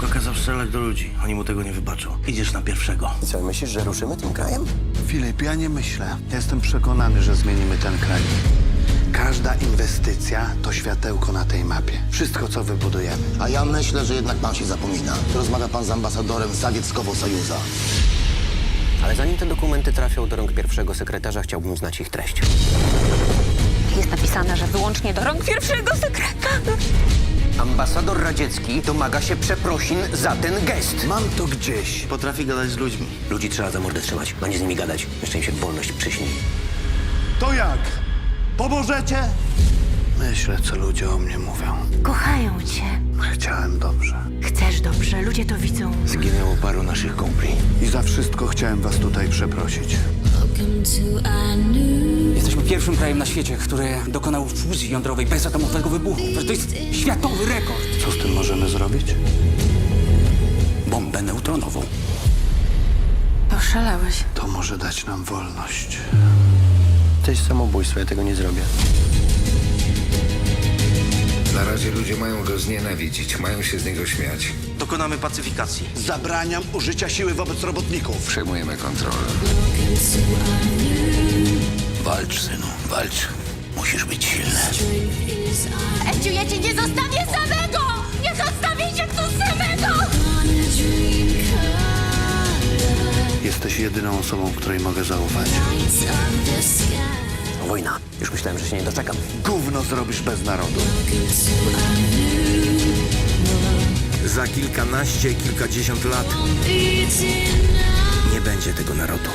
Gomułka kazał strzelać do ludzi. Oni mu tego nie wybaczą. Idziesz na pierwszego. I co, myślisz, że ruszymy tym krajem? Filip, ja nie myślę. Jestem przekonany, że zmienimy ten kraj. Każda inwestycja to światełko na tej mapie. Wszystko, co wybudujemy. A ja myślę, że jednak pan się zapomina. Rozmawia pan z ambasadorem Sawieckowo Sojuza. Ale zanim te dokumenty trafią do rąk pierwszego sekretarza, chciałbym znać ich treść. Jest napisane, że wyłącznie do rąk pierwszego sekretarza. Ambasador radziecki domaga się przeprosin za ten gest. Mam to gdzieś. Potrafi gadać z ludźmi. Ludzi trzeba za mordę trzymać, a nie z nimi gadać. Jeszcze im się wolność przyśni. To jak? Pomożecie? Myślę, co ludzie o mnie mówią. Kochają cię. Chciałem dobrze. Chcesz dobrze, ludzie to widzą. Zginęło paru naszych kumpli. I za wszystko chciałem was tutaj przeprosić. Welcome to a new pierwszym krajem na świecie, który dokonał fuzji jądrowej bez atomowego wybuchu. Przecież To jest światowy rekord. Co z tym możemy zrobić? Bombę neutronową. Oszalałeś. To może dać nam wolność. To jest samobójstwo, ja tego nie zrobię. Na razie ludzie mają go znienawidzić, mają się z niego śmiać. Dokonamy pacyfikacji. Zabraniam użycia siły wobec robotników. Przejmujemy kontrolę. Walcz, synu, walcz. Musisz być silny. Eciu, ja cię nie zostawię samego! Nie zostawię cię tu samego! Jesteś jedyną osobą, której mogę zaufać. Wojna. Już myślałem, że się nie doczekam. Gówno zrobisz bez narodu. Za kilkanaście, kilkadziesiąt lat nie będzie tego narodu.